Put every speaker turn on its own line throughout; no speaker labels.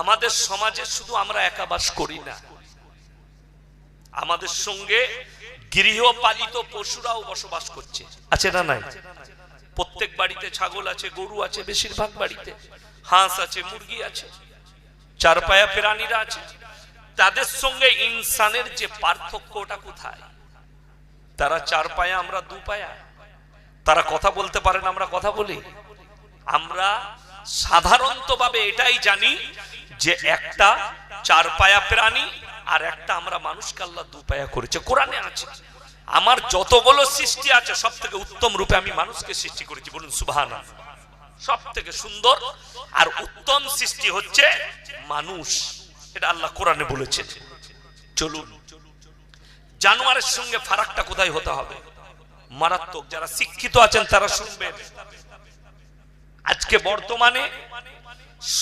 আমাদের সমাজে শুধু আমরা একা বাস করি না। আমাদের সঙ্গে গৃহপালিত পশুরাও বসবাস করছে। আছে না নাই? প্রত্যেক বাড়িতে ছাগল আছে, গরু আছে, বেশিরভাগ বাড়িতে। হাঁস আছে, মুরগি আছে চার পায়া প্রাণীরা আছে। তাদের সঙ্গে ইনসানের যে পার্থক্য ওটা কোথায়? তারা চার পায়া আমরা দু পায়া তারা কথা বলতে পারেন আমরা কথা বলি। আমরা সাধারণতভাবে এটাই জানি যে একটা চার পায়া প্রাণী আর একটা আমরা মানুষকে আল্লাহ দু পায়া করেছে। কোরআনে আছে। আমার যতগুলো সৃষ্টি আছে সব থেকে উত্তম রূপে আমি মানুষকে সৃষ্টি করেছি। বলুন সুবাহান সব থেকে সুন্দর আর উত্তম সৃষ্টি হচ্ছে মানুষ। এটা আল্লাহ কোরআনে বলেছে। চলুন। জানোয়ারের সঙ্গে ফারাকটা কোথায় হতে হবে? মারাত্মক। যারা শিক্ষিত আছেন তারা শুনবেন। আজকে বর্তমানে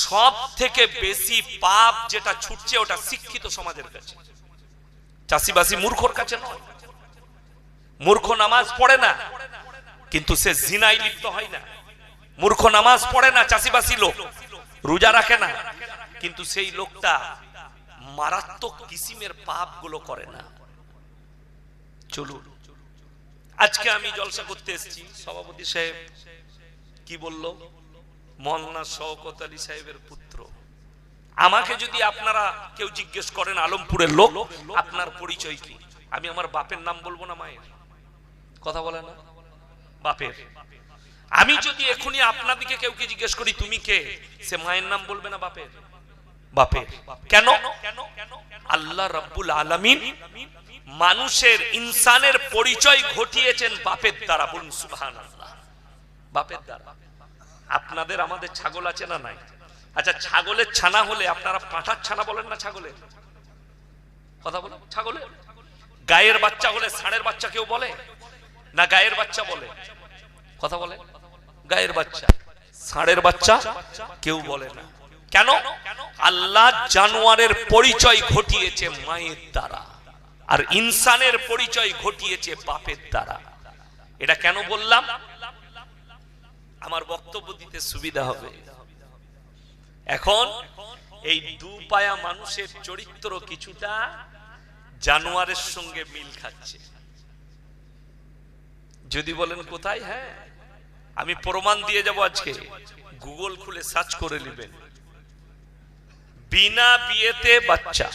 সব থেকে বেশি পাপ যেটা ছুটছে ওটা শিক্ষিত সমাজের কাছে। চাষিবাসী মূর্খর কাছে নয়। মূর্খ নামাজ পড়ে না, কিন্তু সে জিনাই লিপ্ত হয় না। মূর্খ নামাজ পড়ে না, চাষিবাসী লোক। রোজা রাখে না, কিন্তু সেই লোকটা মারাত্মক কিসিমের পাপগুলো করে না। চলুন, আজকে আমি জলসা করতে এসেছি। সভাপতি সাহেব কি বলল? মল্লা শওকত আলী সাহেবের পুত্র। আমাকে যদি আপনারা কেউ জিজ্ঞেস করেন আলমপুরের লোক, আপনার পরিচয় কি? আমি আমার বাপের নাম বলব না মায়ের। কথা বলে না? বাপের। আমি যদি এখনই আপনাদিকে কেউকে জিজ্ঞেস করি, তুমি কে? সে মায়ের নাম বলবে না বাপের? বাপের। কেন? আল্লাহ রাব্বুল আলামিন মানুষের, ইনসানের পরিচয় ঘটিয়েছেন বাপের দ্বারা। বলুন সুবহানাল্লাহ। বাপের দ্বারা। আপনাদের আমাদের ছাগল আছে না নাই? আচ্ছা ছাগলের ছানা হলে আপনারা পাঁঠার ছানা বলেন না ছাগলের কথা বলেন ছাগলের গায়ের বাচ্চা হলে ষাঁড়ের বাচ্চা কেউ বলে? না গায়ের বাচ্চা বলে? কথা বলে? গায়ের বাচ্চা। ষাঁড়ের বাচ্চা কেউ বলে না। কেন? আল্লাহ জানোয়ারের পরিচয় ঘটিয়েছে মায়ের দ্বারা, আর ইনসানের পরিচয় ঘটিয়েছে বাপের দ্বারা। এটা কেন বললাম? আমার বক্তব্য দিতে সুবিধা হবে। এখন এই দু পায়া মানুষের চরিত্র কিছুটা জানোয়ারের সঙ্গে মিল খাচ্ছে। যদি বলেন কোথায় হ্যাঁ আমি প্রমাণ দিয়ে যাব আজকে। গুগল খুলে সার্চ করে নেবেন। বিনা বিয়েতে বাচ্চা।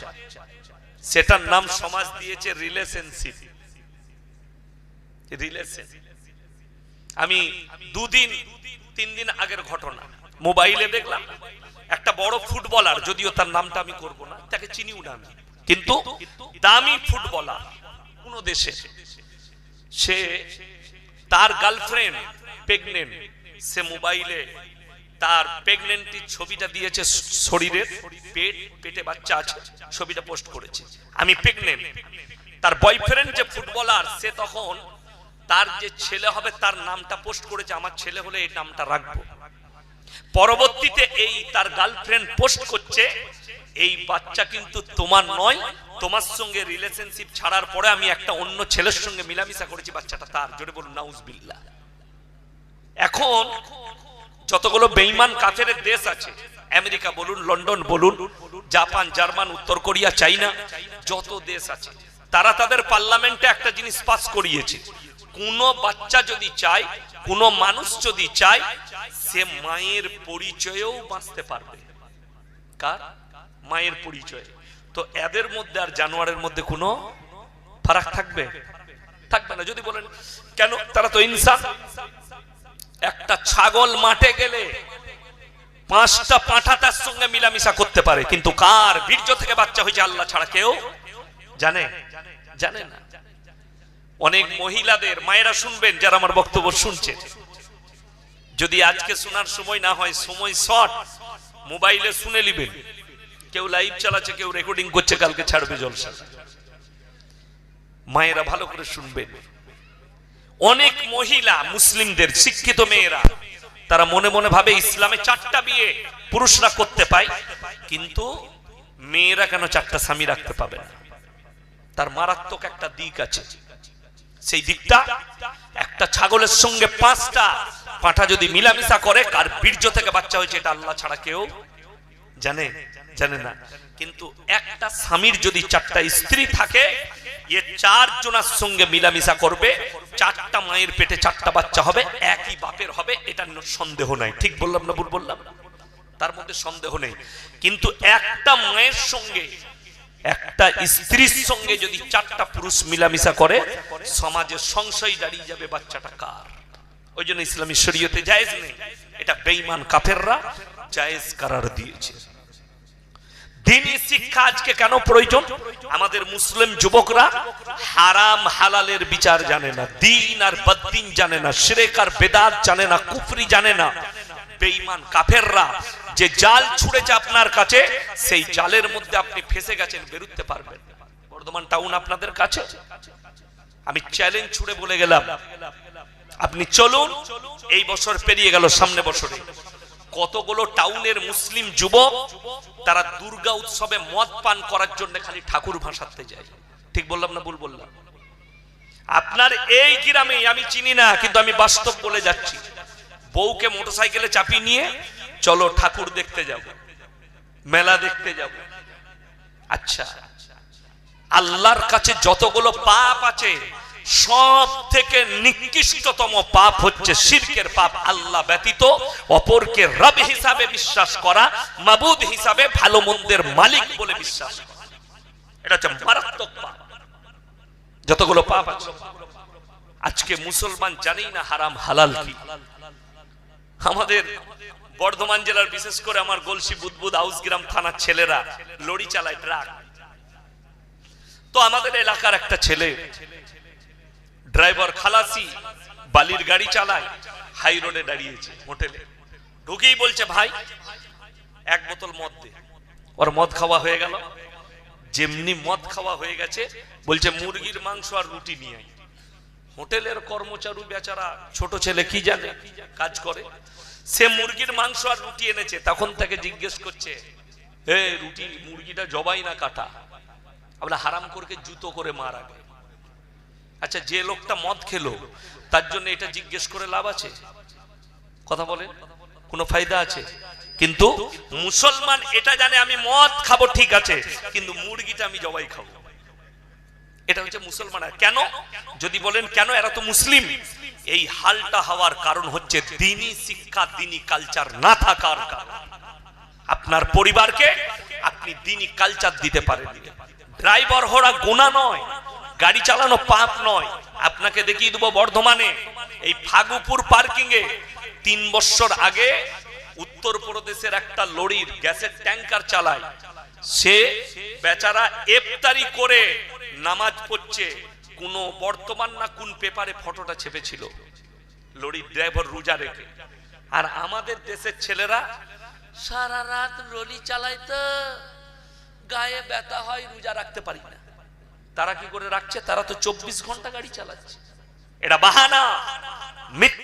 সেটার নাম সমাজ দিয়েছে রিলেশনশিপ। রিলেশন আমি দুদিন তিন দিন আগের ঘটনা। মোবাইলে দেখলাম, একটা বড় ফুটবলার, যদিও তার নামটা আমি করব না, তাকে চিনিও না আমি। কিন্তু দামি ফুটবলার, কোন দেশে। সে তার গার্লফ্রেন্ড প্রেগনেন্ট, সে মোবাইলে তার প্রেগনেন্টির ছবিটা দিয়েছে শরীরের পেট, পেটে বাচ্চা আছে, ছবিটা পোস্ট করেছে। আমি প্রেগনেন্ট। তার বয়ফ্রেন্ড যে ফুটবলার, সে তখন তার যে ছেলে হবে, তার নামটা পোস্ট করেছে, আমার ছেলে হলে এই নামটা রাখব। পরবর্তীতে এই তার গার্লফ্রেন্ড পোস্ট করছে, এই বাচ্চা কিন্তু তোমার নয়, তোমার সঙ্গে রিলেশনশিপ ছাড়ার পরে আমি একটা অন্য ছেলের সঙ্গে মিলামিশা করেছি, বাচ্চাটা তার। জোরে বলুন নাউজ বিল্লাহ এখন যতগুলো বেইমান কাফের দেশ আছে, আমেরিকা বলুন, লন্ডন বলুন, জাপান, জার্মান, উত্তর কোরিয়া, চাইনা, যত দেশ আছে, তারা তাদের পার্লামেন্টে একটা জিনিস পাস করিয়েছে। কোন বাচ্চা যদি চায়, কোনো মানুষ যদি চায়, সে মায়ের পরিচয়েও বাঁচতে পারবে। কার? মায়ের পরিচয়। তো এদের মধ্যে আর জানোয়ারের মধ্যে কোনো ফারাক থাকবে? থাকবে না। যদি বলেন, কেন? তারা তো ইনসান। একটা ছাগল মাঠে গেলে পাঁচটা পাঁঠা তার সঙ্গে মিলামিশা করতে পারে, কিন্তু কার? বীর্য থেকে বাচ্চা হয়েছে আল্লাহ ছাড়া কেউ জানে? জানে না। অনেক মহিলাদের, মায়েরা শুনবেন যারা আমার বক্তব্য শুনছে। যদি আজকে শোনার সময় না হয়, সময় শর্ট, মোবাইলে শুনে নিবেন। কেউ লাইভ চালাচ্ছে, কেউ রেকর্ডিং করছে, কালকে ছাড়বে জলসা। মায়েরা ভালো করে শুনবেন। অনেক মহিলা, মুসলিমদের শিক্ষিত মেয়েরা, তারা মনে মনে ভাবে ইসলামে চারটা বিয়ে পুরুষরা করতে পায়, কিন্তু মেয়েরা কেন চারটা স্বামী রাখতে পাবে না? তার মারাত্মক একটা দিক আছে। সেই দিকটা একটা ছাগলের সঙ্গে পাঁচটা পাঁঠা যদি মিলামিশা করে, কার বীর্য থেকে বাচ্চা হয়েছে এটা আল্লাহ ছাড়া কেউ জানে জানে না। কিন্তু একটা স্বামীর যদি চারটা স্ত্রী থাকে, এ চার জনের সঙ্গে মিলামিশা করবে, চারটা মায়ের পেটে চারটা বাচ্চা হবে, একই বাপের হবে, এটা সন্দেহ নাই। ঠিক বললাম না ভুল বললাম? তার মধ্যে সন্দেহ নেই। কিন্তু একটা মায়ের সঙ্গে একটা স্ত্রীর সঙ্গে যদি চারটা পুরুষ মিলামিশা করে, সমাজে সংশয় দাঁড়িয়ে যাবে বাচ্চাটা কার? ওই জন্য ইসলামী শরীয়তে জায়েজ নেই। এটা বেঈমান কাফেররা জায়েজ কারার দিয়েছে। দিনই শিক্ষা আজকে কেন প্রয়োজন? আমাদের মুসলিম যুবকরা হারাম হালালের বিচার জানে না, দিন আর বদ্দিন জানে না, শিরেক আর বেদাত জানে না, কুফরি জানে না। বেঈমান কাফেররা যে জাল ছুড়েছে আপনার কাছে, সেই জালের মধ্যে আপনি ফেসে গেছেন, বেরুতে পারবেন। বর্ধমান টাউন আপনাদের কাছে। আমি চ্যালেঞ্জ ছুড়ে বলে গেলাম। আপনি চলুন, এই বছর পেরিয়ে গেল সামনে বছরে। কতগুলো টাউনের মুসলিম যুবক, তারা দুর্গা উৎসবে মদ পান করার জন্য খালি ঠাকুর ভাসাতে যায়। ঠিক বললাম না ভুল বললাম? আপনার এই গ্রামে, আমি চিনি না, কিন্তু আমি বাস্তব বলে যাচ্ছি। বউকে মোটরসাইকেলে চাপিয়ে নিয়ে চলো ঠাকুর দেখতে যাব, মেলা দেখতে যাব। আচ্ছা আল্লাহর কাছে যতগুলো পাপ আছে সব থেকে নিকৃষ্টতম পাপ হচ্ছে শিরকের পাপ। আল্লাহ ব্যতীত অপরকে রব হিসাবে বিশ্বাস করা, মাবুদ হিসাবে ভালো মন্দের মালিক বলে বিশ্বাস করা। এটা হচ্ছে মারাত্মক পাপ। যতগুলো পাপ আছে। আজকে মুসলমান জানেই না হারাম হালাল কি। আমাদের বর্ধমান জেলার বিশেষ করে আমার গলসি বুদবুদ আউসগ্রাম থানার ছেলেরা লড়ি চালায় ট্রাক। তো আমাদের এলাকার একটা ছেলে, ড্রাইভার খালাসি, বালির গাড়ি চালায়, হাই রোডে দাঁড়িয়েছে হোটেলে। ঢুকেই বলছে, ভাই, এক বোতল মদ দে। ওর মদ খাওয়া হয়ে গেল। যেমনি মদ খাওয়া হয়ে গেছে, বলছে, মুরগির মাংস আর রুটি নিয়ে। হোটেলের কর্মচারী বেচারা ছোট ছেলে কি জানে? কাজ করে। সে মুরগির মাংস আর রুটি এনেছে, তখন তাকে জিজ্ঞেস করছে, এ রুটি, মুরগিটা জবাই না কাটা? আমরা হারাম করকে জুতো করে মার আগে। আচ্ছা যে লোকটা মদ খেলো, তার জন্য এটা জিজ্ঞেস করে লাভ আছে? কথা বলেন, কোনো ফায়দা আছে? কিন্তু মুসলমান এটা জানে, আমি মদ খাব, ঠিক আছে, কিন্তু মুরগিটা আমি জবাই খাব। এটা হচ্ছে মুসলমান কেন? যদি বলেন, কেন এরা তো মুসলিম? এই হালটা হওয়ার কারণ হচ্ছে দিনী শিক্ষা দিনী কালচার না থাকার কারণ। আপনার পরিবারকে আপনি দিনই কালচার দিতে পারেন। ড্রাইভার হওয়া গোনা নয়, গাড়ি চালানো পাপ নয়। আপনাকে দেখিয়ে দেবো বর্ধমানে, এই ফাগুপুর পার্কিং এ তিন বছর আগে উত্তর প্রদেশের একটা লরির গ্যাসের ট্যাঙ্কার চালায়। সে বেচারা এফতারি করে নামাজ পড়ছে, কোন বর্তমান না কোন পেপারে ফটোটা ছেপেছিল। লরির ড্রাইভার রোজা রেখে। আর আমাদের দেশের ছেলেরা সারা রাত রলি চালায় গায়ে ব্যথা হয়, রোজা রাখতে পারি না। তারা কি করে রাখছে? তারা তো চব্বিশ ঘণ্টা গাড়ি চালাচ্ছে। এটা বাহানা।